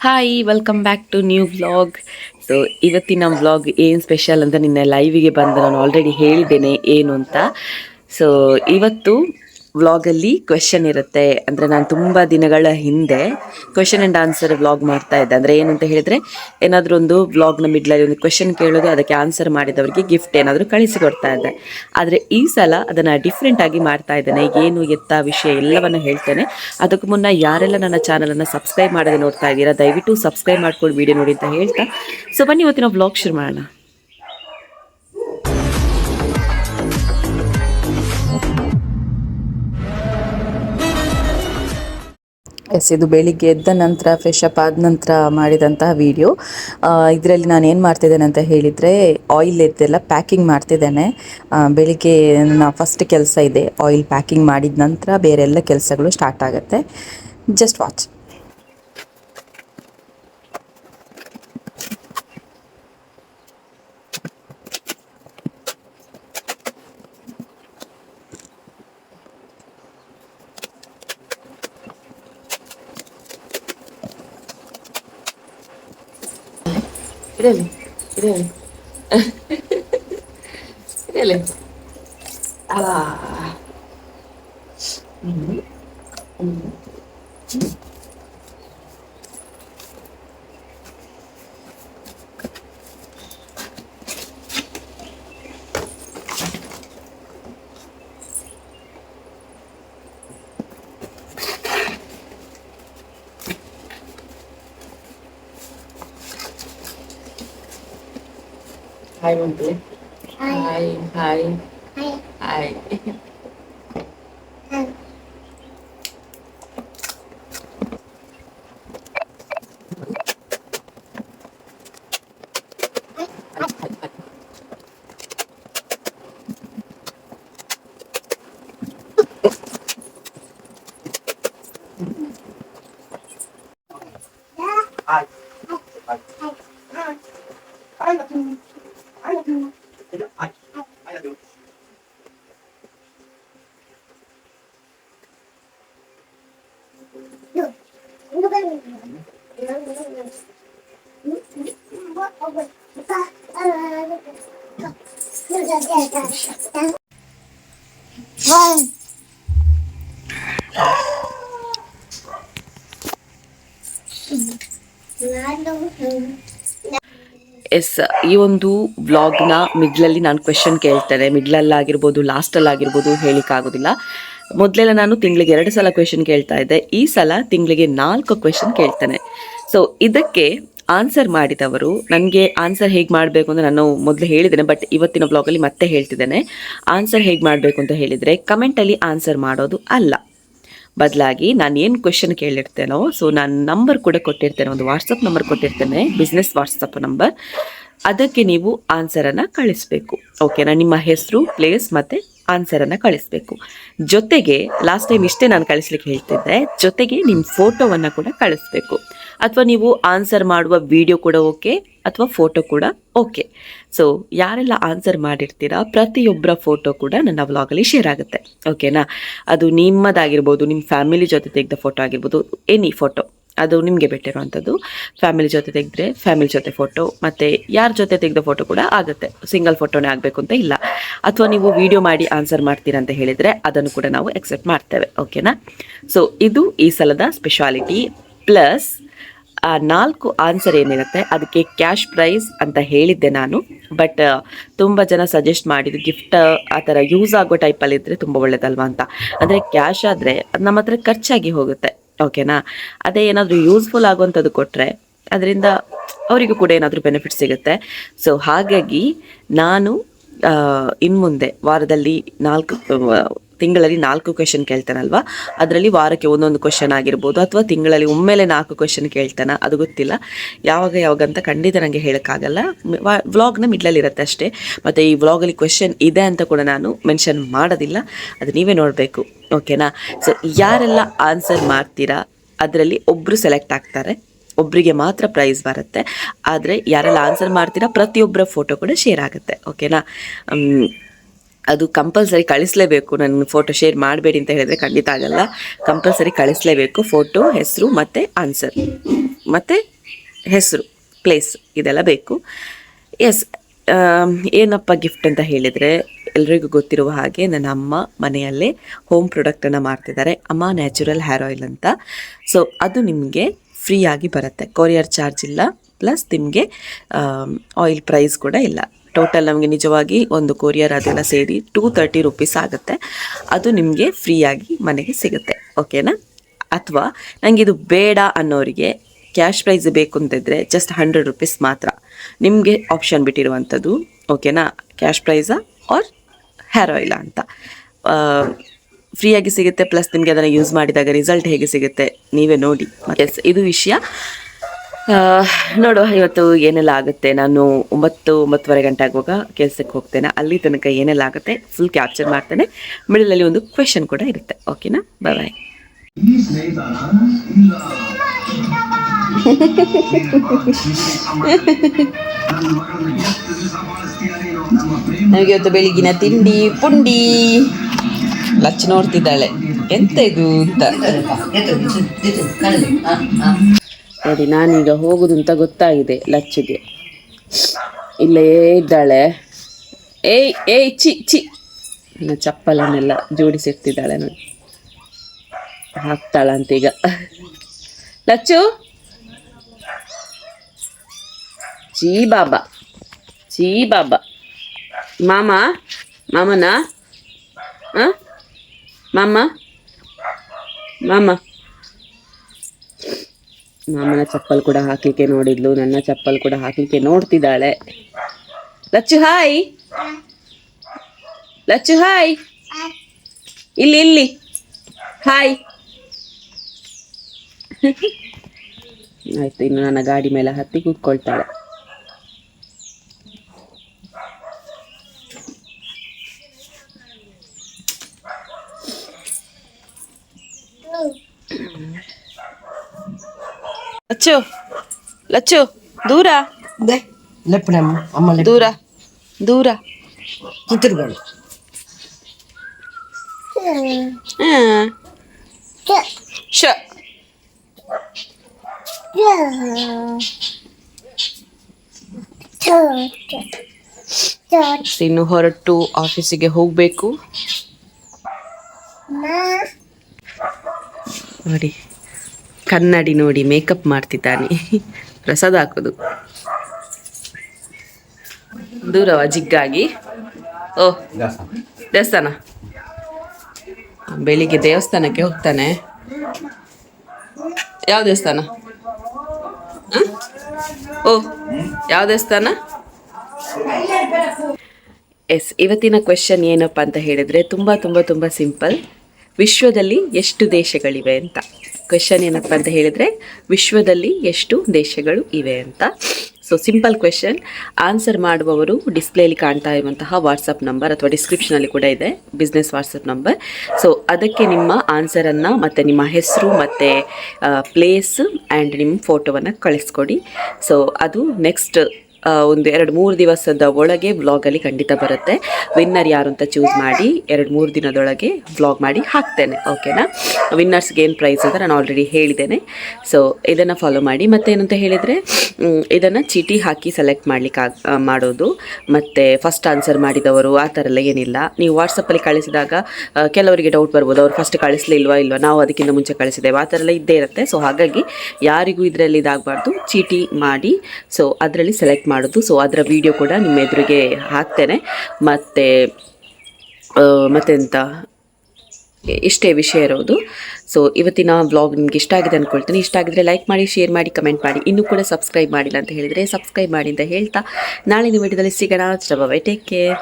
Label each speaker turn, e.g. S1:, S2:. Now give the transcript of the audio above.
S1: Hi welcome back to new vlog so ಇವತ್ತಿನ vlog ಏನು special ಅಂತ ನಿನ್ನೆ ಲೈವಿಗೆ ಬಂದು ನಾನು ಆಲ್ರೆಡಿ ಹೇಳಿದ್ದೇನೆ, ಏನು ಅಂತ. ಸೊ ಇವತ್ತು ವ್ಲಾಗಲ್ಲಿ ಕ್ವೆಶನ್ ಇರುತ್ತೆ. ಅಂದರೆ ನಾನು ತುಂಬ ದಿನಗಳ ಹಿಂದೆ ಕ್ವೆಶನ್ ಆ್ಯಂಡ್ ಆನ್ಸರ್ ವ್ಲಾಗ್ ಮಾಡ್ತಾ ಇದ್ದೆ. ಅಂದರೆ ಏನಂತ ಹೇಳಿದರೆ, ಏನಾದರೂ ಒಂದು ವ್ಲಾಗ್ನ ಮಿಡ್ಲಲ್ಲಿ ಒಂದು ಕ್ವೆಶನ್ ಕೇಳೋದು, ಅದಕ್ಕೆ ಆನ್ಸರ್ ಮಾಡಿದವರಿಗೆ ಗಿಫ್ಟ್ ಏನಾದರೂ ಕಳಿಸಿಕೊಡ್ತಾ ಇದ್ದೆ. ಆದರೆ ಈ ಸಲ ಅದನ್ನು ಡಿಫ್ರೆಂಟ್ ಆಗಿ ಮಾಡ್ತಾ ಇದ್ದೇನೆ. ಏನು ಎತ್ತ ವಿಷಯ ಎಲ್ಲವನ್ನು ಹೇಳ್ತೇನೆ. ಅದಕ್ಕೂ ಮುನ್ನ ಯಾರೆಲ್ಲ ನನ್ನ ಚಾನಲನ್ನು ಸಬ್ಸ್ಕ್ರೈಬ್ ಮಾಡದೆ ನೋಡ್ತಾ ಇದ್ದೀರಾ, ದಯವಿಟ್ಟು ಸಬ್ಸ್ಕ್ರೈಬ್ ಮಾಡ್ಕೊಂಡು ವಿಡಿಯೋ ನೋಡಿ ಅಂತ ಹೇಳ್ತಾ. ಸೊ ಬನ್ನಿ, ಇವತ್ತಿನ ವ್ಲಾಗ್ ಶುರು ಮಾಡೋಣ.
S2: ಎಸ್, ಇದು ಬೆಳಿಗ್ಗೆ ಎದ್ದ ನಂತರ ಫ್ರೆಶ್ ಅಪ್ ಆದ ನಂತರ ಮಾಡಿದಂತಹ ವಿಡಿಯೋ ಇದರಲ್ಲಿ ನಾನು ಏನು ಮಾಡ್ತಿದ್ದೇನೆ ಅಂತ ಹೇಳಿದರೆ ಆಯಿಲ್ ಇದೆಲ್ಲ ಪ್ಯಾಕಿಂಗ್ ಮಾಡ್ತಿದ್ದೇನೆ. ಬೆಳಿಗ್ಗೆ ನನ್ನ ಫಸ್ಟ್ ಕೆಲಸ ಇದೆ ಆಯಿಲ್ ಪ್ಯಾಕಿಂಗ್ ಮಾಡಿದ ನಂತರ ಬೇರೆ ಎಲ್ಲ ಕೆಲಸಗಳು ಸ್ಟಾರ್ಟ್ ಆಗುತ್ತೆ. Just watch
S1: Mírale, mírale.
S2: mírale.
S1: Ah.
S2: Mm -hmm. Mm
S1: -hmm.
S2: Hi, Monty. Hi. Hi. Hi.
S3: Hi.
S2: Hi.
S1: ಇರಲಿ ಇರಲಿ ಇರಲಿ ಆ hi monthly hi hi hi
S4: One.
S1: Yes ಈ ಒಂದು ವ್ಲಾಗ್ನ ಮಿಡ್ಲಲ್ಲಿ ನಾನು ಕ್ವೆಶನ್ ಕೇಳ್ತೇನೆ. ಮಿಡ್ಲಲ್ಲಾಗಿರ್ಬೋದು ಲಾಸ್ಟಲ್ಲಾಗಿರ್ಬೋದು ಹೇಳಿಕ್ಕಾಗೋದಿಲ್ಲ. ಮೊದಲೆಲ್ಲ ನಾನು ತಿಂಗಳಿಗೆ ಎರಡು ಸಲ ಕ್ವೆಶನ್ ಕೇಳ್ತಾ ಇದ್ದೆ. ಈ ಸಲ ತಿಂಗಳಿಗೆ ನಾಲ್ಕು ಕ್ವೆಶನ್ ಕೇಳ್ತೇನೆ. ಸೊ ಇದಕ್ಕೆ ಆನ್ಸರ್ ಮಾಡಿದವರು, ನನಗೆ ಆನ್ಸರ್ ಹೇಗೆ ಮಾಡಬೇಕು ಅಂತ ನಾನು ಮೊದಲು ಹೇಳಿದ್ದೇನೆ ಬಟ್ ಇವತ್ತಿನ ಬ್ಲಾಗಲ್ಲಿ ಮತ್ತೆ ಹೇಳ್ತಿದ್ದೇನೆ. ಆನ್ಸರ್ ಹೇಗೆ ಮಾಡಬೇಕು ಅಂತ ಹೇಳಿದರೆ ಕಮೆಂಟಲ್ಲಿ ಆನ್ಸರ್ ಮಾಡೋದು ಅಲ್ಲ. ಬದಲಾಗಿ ನಾನು ಏನು ಕ್ವೆಶನ್ ಕೇಳಿರ್ತೇನೋ ಸೊ ನಾನು ನಂಬರ್ ಕೂಡ ಕೊಟ್ಟಿರ್ತೇನೆ, ಒಂದು ವಾಟ್ಸಪ್ ನಂಬರ್ ಕೊಟ್ಟಿರ್ತೇನೆ ಬಿಸ್ನೆಸ್ ವಾಟ್ಸಪ್ ನಂಬರ್ ಅದಕ್ಕೆ ನೀವು ಆನ್ಸರನ್ನು ಕಳಿಸ್ಬೇಕು. ಓಕೆನಾ ನಿಮ್ಮ ಹೆಸರು ಪ್ಲೇಸ್ ಮತ್ತು ಆನ್ಸರನ್ನು ಕಳಿಸ್ಬೇಕು. ಜೊತೆಗೆ ಲಾಸ್ಟ್ ಟೈಮ್ ಇಷ್ಟೇ ನಾನು ಕಳಿಸ್ಲಿಕ್ಕೆ ಹೇಳ್ತಿದ್ದೆ, ಜೊತೆಗೆ ನಿಮ್ಮ ಫೋಟೋವನ್ನು ಕೂಡ ಕಳಿಸ್ಬೇಕು. ಅಥವಾ ನೀವು ಆನ್ಸರ್ ಮಾಡುವ ವಿಡಿಯೋ ಕೂಡ ಓಕೆ ಅಥವಾ ಫೋಟೋ ಕೂಡ ಓಕೆ ಸೊ ಯಾರೆಲ್ಲ ಆನ್ಸರ್ ಮಾಡಿರ್ತೀರಾ ಪ್ರತಿಯೊಬ್ಬರ ಫೋಟೋ ಕೂಡ ನನ್ನ ವ್ಲಾಗಲ್ಲಿ ಶೇರ್ ಆಗುತ್ತೆ. ಓಕೆನಾ ಅದು ನಿಮ್ಮದಾಗಿರ್ಬೋದು ನಿಮ್ಮ ಫ್ಯಾಮಿಲಿ ಜೊತೆ ತೆಗೆದ ಫೋಟೋ ಆಗಿರ್ಬೋದು ಎನಿ ಫೋಟೋ ಅದು ನಿಮಗೆ ಬಿಟ್ಟಿರುವಂಥದ್ದು. ಫ್ಯಾಮಿಲಿ ಜೊತೆ ತೆಗೆದ್ರೆ ಫ್ಯಾಮಿಲಿ ಜೊತೆ ಫೋಟೋ ಮತ್ತು ಯಾರ ಜೊತೆ ತೆಗೆದ ಫೋಟೋ ಕೂಡ ಆಗುತ್ತೆ. ಸಿಂಗಲ್ ಫೋಟೋನೇ ಆಗಬೇಕು ಅಂತ ಇಲ್ಲ. ಅಥವಾ ನೀವು ವಿಡಿಯೋ ಮಾಡಿ ಆನ್ಸರ್ ಮಾಡ್ತೀರಾ ಅಂತ ಹೇಳಿದರೆ ಅದನ್ನು ಕೂಡ ನಾವು ಎಕ್ಸೆಪ್ಟ್ ಮಾಡ್ತೇವೆ. ಓಕೆನಾ ಸೊ ಇದು ಈ ಸಲದ ಸ್ಪೆಷಾಲಿಟಿ ಪ್ಲಸ್ ಆ ನಾಲ್ಕು ಆನ್ಸರ್ ಏನಿರುತ್ತೆ, ಅದಕ್ಕೆ ಕ್ಯಾಶ್ ಪ್ರೈಸ್ ಅಂತ ಹೇಳಿದ್ದೆ ನಾನು. ಬಟ್ ತುಂಬ ಜನ ಸಜೆಸ್ಟ್ ಮಾಡಿದ್ದು ಗಿಫ್ಟ್ ಆ ಥರ ಯೂಸ್ ಆಗೋ ಟೈಪಲ್ಲಿದ್ದರೆ ತುಂಬ ಒಳ್ಳೇದಲ್ವಾ ಅಂತ. ಅಂದರೆ ಕ್ಯಾಶ್ ಆದರೆ ಅದು ನಮ್ಮ ಹತ್ರ ಖರ್ಚಾಗಿ ಹೋಗುತ್ತೆ. ಓಕೆನಾ? ಅದೇ ಏನಾದರೂ ಯೂಸ್ಫುಲ್ ಆಗುವಂಥದ್ದು ಕೊಟ್ಟರೆ ಅದರಿಂದ ಅವರಿಗೂ ಕೂಡ ಏನಾದರೂ ಬೆನಿಫಿಟ್ ಸಿಗುತ್ತೆ. ಸೊ ಹಾಗಾಗಿ ನಾನು ಇನ್ನು ಮುಂದೆ ವಾರದಲ್ಲಿ ನಾಲ್ಕು ತಿಂಗಳಲ್ಲಿ ನಾಲ್ಕು ಕ್ವೆಶನ್ ಕೇಳ್ತಾನಲ್ವಾ? ಅದರಲ್ಲಿ ವಾರಕ್ಕೆ ಒಂದೊಂದು ಕ್ವೆಶನ್ ಆಗಿರ್ಬೋದು ಅಥವಾ ತಿಂಗಳಲ್ಲಿ ಒಮ್ಮೆಲೆ ನಾಲ್ಕು ಕ್ವೆಶನ್ ಕೇಳ್ತಾನ? ಅದು ಗೊತ್ತಿಲ್ಲ. ಯಾವಾಗ ಯಾವಾಗ ಅಂತ ಖಂಡಿತ ನನಗೆ ಹೇಳೋಕ್ಕಾಗಲ್ಲ. ವ್ಲಾಗ್ನ ಮಿಡ್ಲಲ್ಲಿ ಇರುತ್ತೆ ಅಷ್ಟೇ. ಮತ್ತು ಈ ವ್ಲಾಗಲ್ಲಿ ಕ್ವೆಶನ್ ಇದೆ ಅಂತ ಕೂಡ ನಾನು ಮೆನ್ಷನ್ ಮಾಡೋದಿಲ್ಲ. ಅದು ನೀವೇ ನೋಡಬೇಕು. ಓಕೆನಾ ಸೊ ಯಾರೆಲ್ಲ ಆನ್ಸರ್ ಮಾಡ್ತೀರಾ? ಅದರಲ್ಲಿ ಒಬ್ಬರು ಸೆಲೆಕ್ಟ್ ಆಗ್ತಾರೆ. ಒಬ್ಬರಿಗೆ ಮಾತ್ರ ಪ್ರೈಸ್ ಬರುತ್ತೆ. ಆದರೆ ಯಾರೆಲ್ಲ ಆನ್ಸರ್ ಮಾಡ್ತೀರಾ ಪ್ರತಿಯೊಬ್ಬರ ಫೋಟೋ ಕೂಡ ಶೇರ್ ಆಗುತ್ತೆ. ಓಕೆನಾ ಅದು ಕಂಪಲ್ಸರಿ ಕಳಿಸ್ಲೇಬೇಕು. ನನ್ನ ಫೋಟೋ ಶೇರ್ ಮಾಡಬೇಡಿ ಅಂತ ಹೇಳಿದ್ರೆ ಖಂಡಿತ ಆಗಲ್ಲ. ಕಂಪಲ್ಸರಿ ಕಳಿಸ್ಲೇಬೇಕು. ಫೋಟೋ ಹೆಸರು ಮತ್ತು ಆನ್ಸರ್ ಮತ್ತು ಹೆಸರು ಪ್ಲೇಸ್ ಇದೆಲ್ಲ ಬೇಕು. ಎಸ್ ಏನಪ್ಪ ಗಿಫ್ಟ್ ಅಂತ ಹೇಳಿದರೆ ಎಲ್ರಿಗೂ ಗೊತ್ತಿರುವ ಹಾಗೆ ನನ್ನ ಅಮ್ಮ ಮನೆಯಲ್ಲೇ ಹೋಮ್ ಪ್ರಾಡಕ್ಟನ್ನು ಮಾಡ್ತಿದ್ದಾರೆ ಅಮ್ಮ ನ್ಯಾಚುರಲ್ ಹೇರ್ ಆಯಿಲ್ ಅಂತ. ಸೊ ಅದು ನಿಮಗೆ ಫ್ರೀಯಾಗಿ ಬರುತ್ತೆ. ಕೊರಿಯರ್ ಚಾರ್ಜ್ ಇಲ್ಲ. ಪ್ಲಸ್ ನಿಮಗೆ ಆಯಿಲ್ ಪ್ರೈಸ್ ಕೂಡ ಇಲ್ಲ. ಟೋಟಲ್ ನಮಗೆ ನಿಜವಾಗಿ ಒಂದು ಕೊರಿಯರ್ ಅದೆಲ್ಲ ಸೇರಿ ಟೂ ತರ್ಟಿ ರುಪೀಸ್ ಆಗುತ್ತೆ. ಅದು ನಿಮಗೆ ಫ್ರೀಯಾಗಿ ಮನೆಗೆ ಸಿಗುತ್ತೆ. ಓಕೆನಾ ಅಥವಾ ನನಗೆ ಇದು ಬೇಡ ಅನ್ನೋರಿಗೆ ಕ್ಯಾಶ್ ಪ್ರೈಸ್ ಬೇಕು ಅಂತಿದ್ರೆ ಜಸ್ಟ್ ಹಂಡ್ರೆಡ್ ರುಪೀಸ್ ಮಾತ್ರ. ನಿಮಗೆ ಆಪ್ಷನ್ ಬಿಟ್ಟಿರುವಂಥದ್ದು. ಓಕೆನಾ ಕ್ಯಾಶ್ ಪ್ರೈಸಾ ಆರ್ ಹೇರ್ ಆಯಿಲ್ ಅಂತ. ಫ್ರೀಯಾಗಿ ಸಿಗುತ್ತೆ ಪ್ಲಸ್ ನಿಮಗೆ ಅದನ್ನು ಯೂಸ್ ಮಾಡಿದಾಗ ರಿಸಲ್ಟ್ ಹೇಗೆ ಸಿಗುತ್ತೆ ನೀವೇ ನೋಡಿ. ಎಸ್ ಇದು ವಿಷಯ. ನೋಡುವ ಇವತ್ತು ಏನೆಲ್ಲ ಆಗುತ್ತೆ? ನಾನು ಒಂಬತ್ತು ಒಂಬತ್ತುವರೆ ಗಂಟೆ ಆಗುವಾಗ ಕೆಲಸಕ್ಕೆ ಹೋಗ್ತೇನೆ. ಅಲ್ಲಿ ತನಕ ಏನೆಲ್ಲ ಆಗುತ್ತೆ? ಫುಲ್ ಕ್ಯಾಪ್ಚರ್ ಮಾಡ್ತೇನೆ. ಮಿಡಲಲ್ಲಿ ಒಂದು ಕ್ವೆಶನ್ ಕೂಡ ಇರುತ್ತೆ. ಓಕೆನಾ ಬಾಯ್ ಬಾಯ್
S2: ನಮಗೆ ಇವತ್ತು ಬೆಳಿಗಿನ ತಿಂಡಿ ಪುಂಡಿ. ಲಚ್ ನೋಡ್ತಿದ್ದಾಳೆ. ಎಂತ ಇದು ಅಂತ
S1: ನೋಡಿ, ನಾನೀಗ ಹೋಗುದು ಅಂತ ಗೊತ್ತಾಗಿದೆ ಲಚ್ಚಿಗೆ. ಇಲ್ಲೇ ಇದ್ದಾಳೆ. ಏಯ್ ಏಯ್ ಚಿ ಚಿ ನನ್ನ ಚಪ್ಪಲನ್ನೆಲ್ಲ ಜೋಡಿಸಿರ್ತಿದ್ದಾಳೆ ನೋಡಿ. ಹಾಕ್ತಾಳಂತ ಈಗ ಲಚ್ಚು! ಚೀ ಬಾಬಾ. ಚೀ ಬಾಬಾ. ಮಾಮ, ಮಾಮನ? ಮಾಮ? ಮಾಮ. ಮಾಮನ ಚಪ್ಪಲ್ ಕೂಡ ಹಾಕ್ಲಿಕ್ಕೆ ನೋಡಿದ್ಲು, ನನ್ನ ಚಪ್ಪಲ್ ಕೂಡ ಹಾಕ್ಲಿಕ್ಕೆ ನೋಡ್ತಿದ್ದಾಳೆ. ಲಚ್ಚು ಹಾಯ್! ಲಚ್ಚು ಹಾಯ್! ಇಲ್ಲಿ ಇಲ್ಲಿ. ಹಾಯ್. ಆಯ್ತು, ಇನ್ನು ನನ್ನ ಗಾಡಿ ಮೇಲೆ ಹತ್ತಿ ಕೂತ್ಕೊಳ್ತಾಳೆ. ಲಚ್ಚು ಲಚ್ಚು ದೂರ
S4: ಲೆಪ್ಪನಮ್ಮ ಅಮ್ಮ ಲೆಪ್ಪ
S1: ದೂರ ದೂರ
S4: ಕಿತ್ತೂರುಗಳು
S1: ಹ್ಮ್. ಶ ಇನ್ನು ಹೊರಟು ಆಫೀಸಿಗೆ ಹೋಗ್ಬೇಕು ನೋಡಿ ಕನ್ನಡಿ ನೋಡಿ ಮೇಕಪ್ ಮಾಡ್ತಿದ್ದಾನೆ. ಪ್ರಸಾದ ಹಾಕೋದು. ದೂರವ ಜಿಗ್ಗಾಗಿ? ಓ, ದೇವಸ್ಥಾನ. ಬೆಳಿಗ್ಗೆ ದೇವಸ್ಥಾನಕ್ಕೆ ಹೋಗ್ತಾನೆ. ಯಾವ ದೇವಸ್ಥಾನ? ಓ, ಯಾವ ದೇವಸ್ಥಾನ? ಎಸ್, ಇವತ್ತಿನ ಕ್ವೆಶನ್ ಏನಪ್ಪ ಅಂತ ಹೇಳಿದರೆ ತುಂಬ ತುಂಬ ತುಂಬ ಸಿಂಪಲ್ ವಿಶ್ವದಲ್ಲಿ ಎಷ್ಟು ದೇಶಗಳಿವೆ ಅಂತ. ಕ್ವೆಶನ್ ಏನಪ್ಪ ಅಂತ ಹೇಳಿದರೆ, ವಿಶ್ವದಲ್ಲಿ ಎಷ್ಟು ದೇಶಗಳು ಇವೆ ಅಂತ. ಸೊ ಸಿಂಪಲ್ ಕ್ವೆಶನ್ ಆನ್ಸರ್ ಮಾಡುವವರು ಡಿಸ್ಪ್ಲೇಲಿ ಕಾಣ್ತಾ ಇರುವಂತಹ ವಾಟ್ಸಪ್ ನಂಬರ್ ಅಥವಾ ಡಿಸ್ಕ್ರಿಪ್ಷನಲ್ಲಿ ಕೂಡ ಇದೆ ಬಿಸ್ನೆಸ್ ವಾಟ್ಸಪ್ ನಂಬರ್ ಸೊ ಅದಕ್ಕೆ ನಿಮ್ಮ ಆನ್ಸರನ್ನು ಮತ್ತು ನಿಮ್ಮ ಹೆಸರು ಮತ್ತು ಪ್ಲೇಸ್ ಆ್ಯಂಡ್ ನಿಮ್ಮ ಫೋಟೋವನ್ನು ಕಳಿಸ್ಕೊಡಿ. ಸೊ ಅದು ನೆಕ್ಸ್ಟ್ ಒಂದು ಎರಡು ಮೂರು ದಿವಸದ ಒಳಗೆ ವ್ಲಾಗಲ್ಲಿ ಖಂಡಿತ ಬರುತ್ತೆ. ವಿನ್ನರ್ ಯಾರು ಅಂತ ಚೂಸ್ ಮಾಡಿ ಎರಡು ಮೂರು ದಿನದೊಳಗೆ ವ್ಲಾಗ್ ಮಾಡಿ ಹಾಕ್ತೇನೆ ಓಕೆನಾ ವಿನ್ನರ್ಸ್ಗೆ ಏನು ಪ್ರೈಸ್ ಅಂತ ನಾನು ಆಲ್ರೆಡಿ ಹೇಳಿದ್ದೇನೆ. ಸೊ ಇದನ್ನು ಫಾಲೋ ಮಾಡಿ. ಮತ್ತೇನಂತ ಹೇಳಿದರೆ ಇದನ್ನು ಚೀಟಿ ಹಾಕಿ ಸೆಲೆಕ್ಟ್ ಮಾಡ್ಲಿಕ್ಕೆ ಮಾಡೋದು. ಮತ್ತು ಫಸ್ಟ್ ಆನ್ಸರ್ ಮಾಡಿದವರು ಆ ಥರ ಎಲ್ಲ ಏನಿಲ್ಲ. ನೀವು ವಾಟ್ಸಪ್ಪಲ್ಲಿ ಕಳಿಸಿದಾಗ ಕೆಲವರಿಗೆ ಡೌಟ್ ಬರ್ಬೋದು. ಅವ್ರು ಫಸ್ಟ್ ಕಳಿಸ್ಲಿಲ್ವಾ ಇಲ್ವಾ? ನಾವು ಅದಕ್ಕಿಂತ ಮುಂಚೆ ಕಳಿಸಿದ್ದೇವೆ. ಆ ಥರ ಎಲ್ಲ ಇದ್ದೇ ಇರುತ್ತೆ. ಸೊ ಹಾಗಾಗಿ ಯಾರಿಗೂ ಇದರಲ್ಲಿ ಇದಾಗಬಾರ್ದು. ಚೀಟಿ ಮಾಡಿ ಸೊ ಅದರಲ್ಲಿ ಸೆಲೆಕ್ಟ್ ಮಾಡೋದು. ಸೊ ಅದರ ವಿಡಿಯೋ ಕೂಡ ನಿಮ್ಮ ಎದುರಿಗೆ ಹಾಕ್ತೇನೆ. ಮತ್ತು ಮತ್ತೆಂತ ಇಷ್ಟೇ ವಿಷಯ ಇರೋದು. ಸೊ ಇವತ್ತಿನ ಬ್ಲಾಗ್ ನಿಮ್ಗೆ ಇಷ್ಟ ಆಗಿದೆ ಅಂದ್ಕೊಳ್ತೀನಿ ಇಷ್ಟ ಆಗಿದ್ರೆ ಲೈಕ್ ಮಾಡಿ ಶೇರ್ ಮಾಡಿ ಕಮೆಂಟ್ ಮಾಡಿ. ಇನ್ನೂ ಕೂಡ ಸಬ್ಸ್ಕ್ರೈಬ್ ಮಾಡಿಲ್ಲ ಅಂತ ಹೇಳಿದರೆ ಸಬ್ಸ್ಕ್ರೈಬ್ ಮಾಡಿ ಅಂತ ಹೇಳ್ತಾ ನಾಳಿನ ವಿಡಿಯೋದಲ್ಲಿ ಸಿಗೋಣ. Bye take care